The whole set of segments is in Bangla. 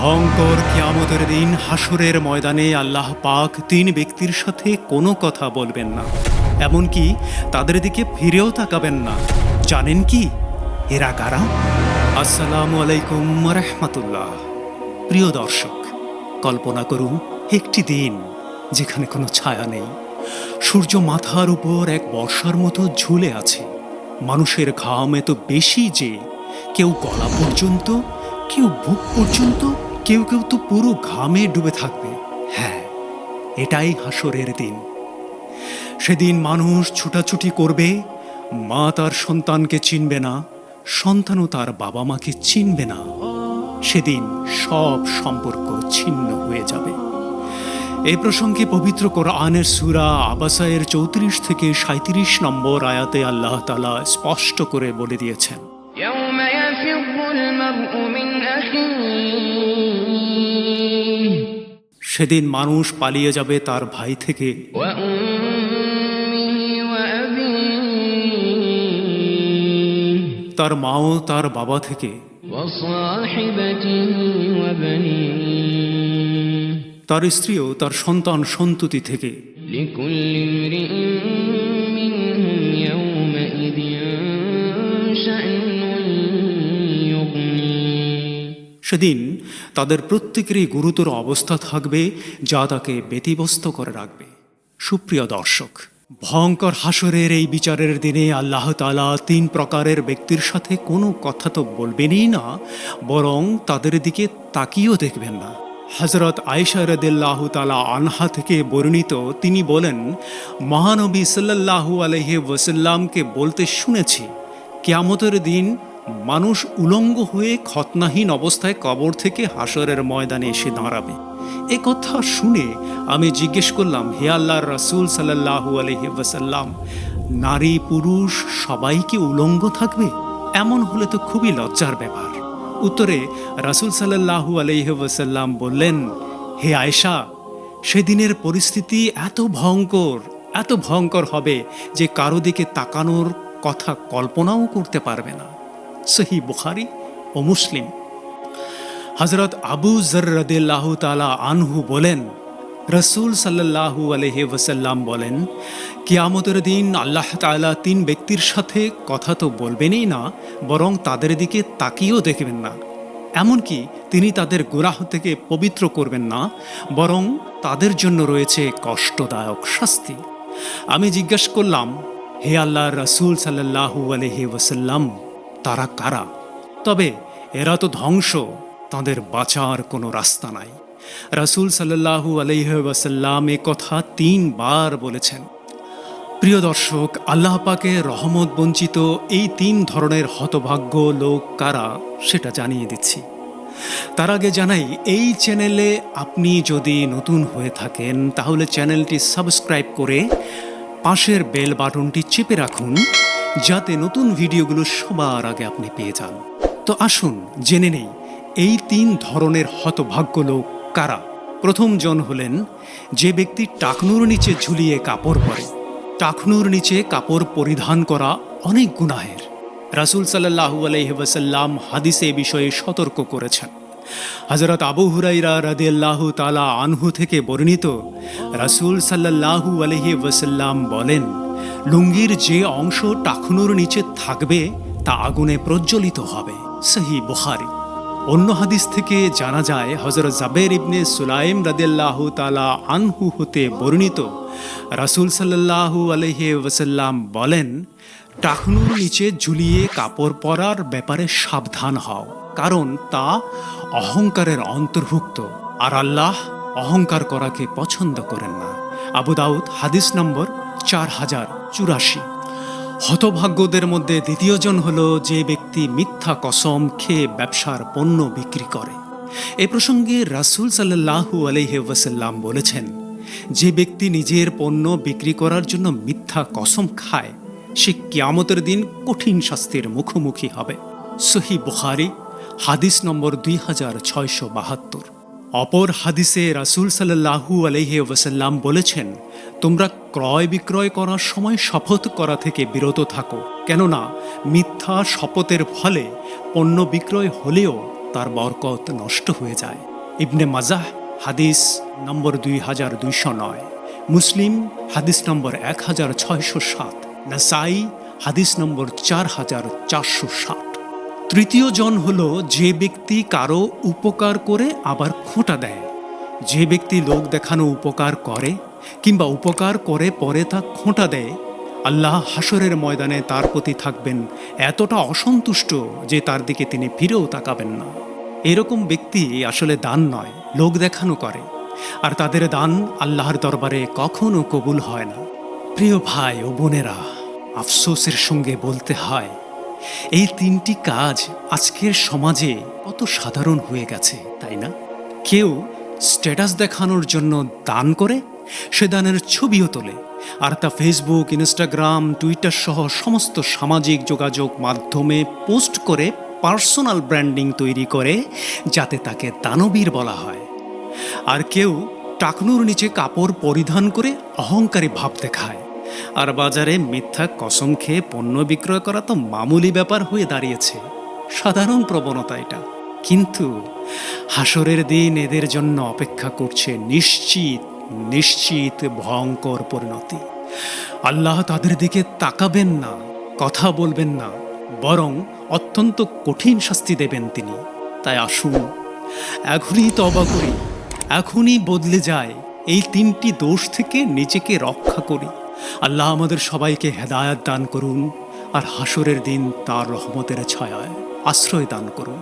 ভয়ঙ্কর কিয়ামতের দিন হাসরের ময়দানে আল্লাহ পাক তিন ব্যক্তির সাথে কোনো কথা বলবেন না। এমনকি তাদের দিকে ফিরেও তাকাবেন না। জানেন কি? এরা কারা? আসসালামু আলাইকুম রহমতুল্লাহ। প্রিয় দর্শক, কল্পনা করুন, একটি দিন যেখানে কোনো ছায়া নেই। সূর্য মাথার উপর এক বর্ষার মতো ঝুলে আছে। মানুষের ঘাম এত বেশি যে কেউ গলা পর্যন্ত, কেউ বুক পর্যন্ত কেউ কেউ তো পুরো ঘামে ডুবে থাকবে। হ্যাঁ এটাই হাসরের দিন। সেদিন মানুষ ছুটাছুটি করবে, মা তার সন্তানকে চিনবে না, সন্তানও তার বাবা মাকে চিনবে না। সেদিন সব সম্পর্ক ছিন্ন হয়ে যাবে। এই প্রসঙ্গে পবিত্র কোরআনের সুরা আবাসায়ের চৌত্রিশ থেকে সাঁত্রিশ নম্বর আয়াতে আল্লাহ তালা স্পষ্ট করে বলে দিয়েছেন। সেদিন মানুষ পালিয়ে যাবে তার ভাই থেকে। তার মাও তার বাবা থেকে। তার স্ত্রীও তার সন্তান সন্ততি থেকে। লিকুল্লি সেদিন তাদের প্রত্যেকেরই গুরুতর অবস্থা থাকবে যা তাকে ব্যতিব্যস্ত করে রাখবে। সুপ্রিয় দর্শক, ভয়ঙ্কর হাসরের এই বিচারের দিনে আল্লাহ তালা তিন প্রকারের ব্যক্তির সাথে কোনো কথা তো বলবেনই না, বরং তাদের দিকে তাকিয়েও দেখবেন না। হজরত আয়েশা রদিল্লাহ তালা আনহা থেকে বর্ণিত তিনি বলেন, মহানবী সাল্লাল্লাহু আলহি ওসাল্লামকে বলতে শুনেছি, কেয়ামতের দিন মানুষ উলঙ্গ হয়ে খতনাহীন অবস্থায় কবর থেকে হাসরের ময়দানে এসে দাঁড়াবে। এ কথা শুনে আমি জিজ্ঞেস করলাম, হে আল্লাহর রাসূল সাল্লাল্লাহু আলাইহি ওয়াসাল্লাম, নারী পুরুষ সবাইকে উলঙ্গ থাকবে? এমন হলে তো খুবই লজ্জার ব্যাপার। উত্তরে রাসূল সাল্লাল্লাহু আলাইহি ওয়াসাল্লাম বললেন, হে আয়েশা, সেদিনের পরিস্থিতি এত ভয়ঙ্কর এত ভয়ঙ্কর হবে যে কারও দিকে তাকানোর কথা কল্পনাও করতে পারবে না। সহি বুখারি ও মুসলিম। হজরত আবু জর্রদিল্লাহ তালা আনহু বলেন, রসুল সাল্লাল্লাহু আলহি ওসাল্লাম বলেন, কিয়ামতের দিন আল্লাহ তাআলা তিন ব্যক্তির সাথে কথা তো বলবেনই না, বরং তাদের দিকে তাকিয়েও দেখবেন না। এমনকি তিনি তাদের গুরাহ থেকে পবিত্র করবেন না, বরং তাদের জন্য রয়েছে কষ্টদায়ক শাস্তি। আমি জিজ্ঞেস করলাম, হে আল্লাহ রসুল সাল্লাল্লাহু আলহি ওসাল্লাম তারা কারা? তবে এরা তো ধ্বংস, তাদের বাঁচার কোনো রাস্তা নাই। রাসূল সাল্লাল্লাহু আলাইহি ওয়াসাল্লাম এ কথা তিনবার বলেছেন। প্রিয় দর্শক, আল্লাহ পাকে রহমত বঞ্চিত এই তিন ধরনের হতভাগ্য লোক কারা সেটা জানিয়ে দিচ্ছি। তার আগে জানাই, এই চ্যানেলে আপনি যদি নতুন হয়ে থাকেন, তাহলে চ্যানেলটি সাবস্ক্রাইব করে পাশের বেল বাটনটি চেপে রাখুন। যাতে নতুন ভিডিওগুলো সবার আগে আপনি পেয়ে যান। তো আসুন, জেনে নেই, এই তিন ধরনের হতভাগ্য লোক কারা? প্রথম জন হলেন যে ব্যক্তি টাকনুর নিচে ঝুলিয়ে কাপড় পরে। টাকনুর নিচে কাপড় পরিধান করা অনেক গুনাহের। রাসূল সাল্লাল্লাহু আলাইহি ওয়াসাল্লাম হাদিসে এ বিষয়ে সতর্ক করেছেন। হজরত আবু হুরাইরা রাদিয়াল্লাহু তালা আনহু থেকে বর্ণিত রাসূল সাল্লাল্লাহু আলাইহি ওয়াসাল্লাম বলেন লুঙ্গির যে অংশ টাকনুর নিচে থাকবে, তা আগুনে প্রজ্বলিত হবে। সহি বুখারি। অন্য হাদিস থেকে জানা যায় হজরত জাবের ইবনে সুলাইম রাদিয়াল্লাহ তালা আনহু হতে বর্ণিত, রাসূল সাল্লাল্লাহু আলহি ওয়াসাল্লাম বলেন টাকনুর নিচে ঝুলিয়ে কাপড় পরার ব্যাপারে সাবধান হও, কারণ তা অহংকারের অন্তর্ভুক্ত, আর আল্লাহ অহংকার করাকে পছন্দ করেন না। আবু দাউদ হাদিস নম্বর চার হাজার চুরাশি। হতভাগ্যদের মধ্যে দ্বিতীয়জন হল যে ব্যক্তি মিথ্যা কসম খেয়ে ব্যবসার পণ্য বিক্রি করে। এ প্রসঙ্গে রাসূল সাল্লাল্লাহু আলাইহি ওয়াসাল্লাম বলেছেন, যে ব্যক্তি নিজের পণ্য বিক্রি করার জন্য মিথ্যা কসম খায়, সে কিয়ামতের দিন কঠিন শাস্তির মুখোমুখি হবে। সহি বুখারি, হাদিস নম্বর দুই হাজার ছয়শো বাহাত্তর। অপর হাদিসে রাসূল সাল্লাল্লাহু আলাইহি ওয়াসাল্লাম বলেছেন, তোমরা ক্রয় বিক্রয় করার সময় শপথ করা থেকে বিরত থাকো। কেননা, মিথ্যা শপথের ফলে পণ্য বিক্রয় হলেও তার বরকত নষ্ট হয়ে যায়। ইবনে মাজাহ, হাদিস নম্বর দুই হাজার দুইশো নয়। মুসলিম, হাদিস নম্বর এক হাজার ছয়শো সাত। নাসাই, হাদিস নম্বর চার হাজার চারশো ষাট তৃতীয় জন হল যে ব্যক্তি কারও উপকার করে আবার খোঁটা দেয়। যে ব্যক্তি লোক দেখানো উপকার করে কিংবা উপকার করে পরে তা খোঁটা দেয়, আল্লাহ হাসরের ময়দানে তার প্রতি থাকবেন, এতটা অসন্তুষ্ট যে তার দিকে তিনি ফিরেও তাকাবেন না। এরকম ব্যক্তি আসলে দান নয়, লোক দেখানো করে। আর তাদের দান আল্লাহর দরবারে কখনো কবুল হয় না। প্রিয় ভাই ও বোনেরা, আফসোসের সঙ্গে বলতে হয় এই তিনটি কাজ আজকের সমাজে কত সাধারণ হয়ে গেছে, তাই না? কেউ স্ট্যাটাস দেখানোর জন্য দান করে, সে দানের ছবিও তোলে। আর তা ফেসবুক ইনস্টাগ্রাম টুইটার সহ সমস্ত সামাজিক যোগাযোগ মাধ্যমে পোস্ট করে পার্সোনাল ব্র্যান্ডিং তৈরি করে, যাতে তাকে দানবীর বলা হয়। আর কেউ টাকনুর নিচে কাপড় পরিধান করে অহংকারী ভাব দেখায়। আর বাজারে মিথ্যা কসম খেয়ে পণ্য বিক্রয় করা তো মামুলি ব্যাপার হয়ে দাঁড়িয়েছে। সাধারণ প্রবণতা এটা। কিন্তু হাসরের দিন এদের জন্য অপেক্ষা করছে নিশ্চিত নিশ্চিত ভয়ঙ্কর পরিণতি। আল্লাহ তাদের দিকে তাকাবেন না, কথা বলবেন না, বরং অত্যন্ত কঠিন শাস্তি দেবেন তিনি। তাই আসুন, এখনই তবা করি, এখনই বদলে যায় এই তিনটি দোষ থেকে নিজেকে রক্ষা করি। আল্লাহ আমাদের সবাইকে হেদায়াত দান করুন আর হাসরের দিন তার রহমতের ছায়ায় আশ্রয় দান করুন।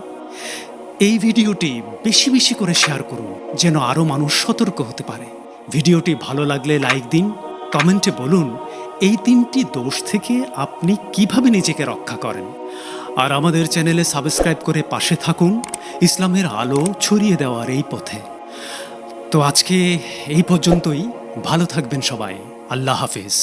এই ভিডিওটি বেশি বেশি করে শেয়ার করুন, যেন আরও মানুষ সতর্ক হতে পারে। ভিডিওটি ভালো লাগলে লাইক দিন, কমেন্টে বলুন, এই তিনটি দোষ থেকে আপনি কীভাবে নিজেকে রক্ষা করেন। আর আমাদের চ্যানেলে সাবস্ক্রাইব করে পাশে থাকুন, ইসলামের আলো ছড়িয়ে দেওয়ার এই পথে। তো আজকে এই পর্যন্তই, ভালো থাকবেন সবাই। আল্লাহ হাফিজ